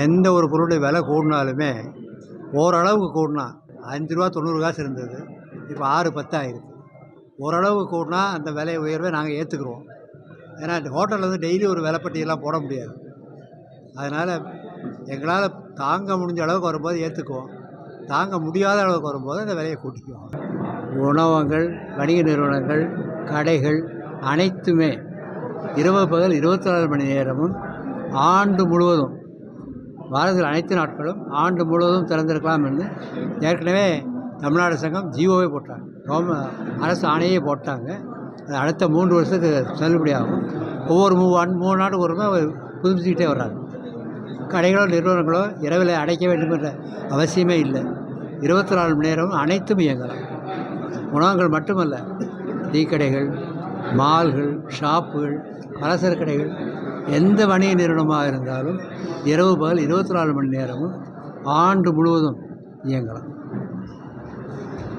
எந்த ஒரு பொருளுடைய விலை கூடினாலுமே ஓரளவுக்கு கூடினா அஞ்சு ரூபா தொண்ணூறு காசு இருந்தது. இப்போ ஆறு பத்து ஆயிருக்கு. ஓரளவுக்கு கூடினா அந்த விலை உயர்வை நாங்கள் ஏற்றுக்குறோம் ஏன்னா ஹோட்டலில் வந்து டெய்லி ஒரு விலைப்பட்டியெல்லாம் போட முடியாது. அதனால் எங்களால் தாங்க முடிஞ்ச அளவுக்கு வரும்போது ஏற்றுக்குவோம் தாங்க முடியாத அளவுக்கு வரும்போது அந்த விலையை கூட்டிக்குவோம். உணவகங்கள் வணிக நிறுவனங்கள் கடைகள் அனைத்துமே இரவு பகல் இருபத்தி நாலு மணி நேரமும் ஆண்டு முழுவதும் வாரத்தில் அனைத்து நாட்களும் ஆண்டு முழுவதும் திறந்திருக்கலாம் என்று ஏற்கனவே தமிழ்நாடு சங்கம் ஜிஓவே போட்டாங்க. ரோம அரசு ஆணையே போட்டாங்க. அது அடுத்த மூன்று வருஷத்துக்கு செல்லுபடியாகும். ஒவ்வொரு மூ மூணு நாடு ஒரு புதுப்பிச்சுக்கிட்டே வர்றாங்க கடைகளோ நிறுவனங்களோ இரவில் அடைக்க வேண்டும் என்ற அவசியமே இல்லை. இருபத்தி நாலு மணி நேரமும் அனைத்தும் இயங்கலாம். உணவகங்கள் மட்டுமல்ல டீ கடைகள் மால்கள் ஷாப்புகள் பலசர கடைகள் எந்த வணிக நிறுவனமாக இருந்தாலும் இரவு பகல் இருபத்தி நாலு மணி நேரமும் ஆண்டு முழுவதும் இயங்கலாம்.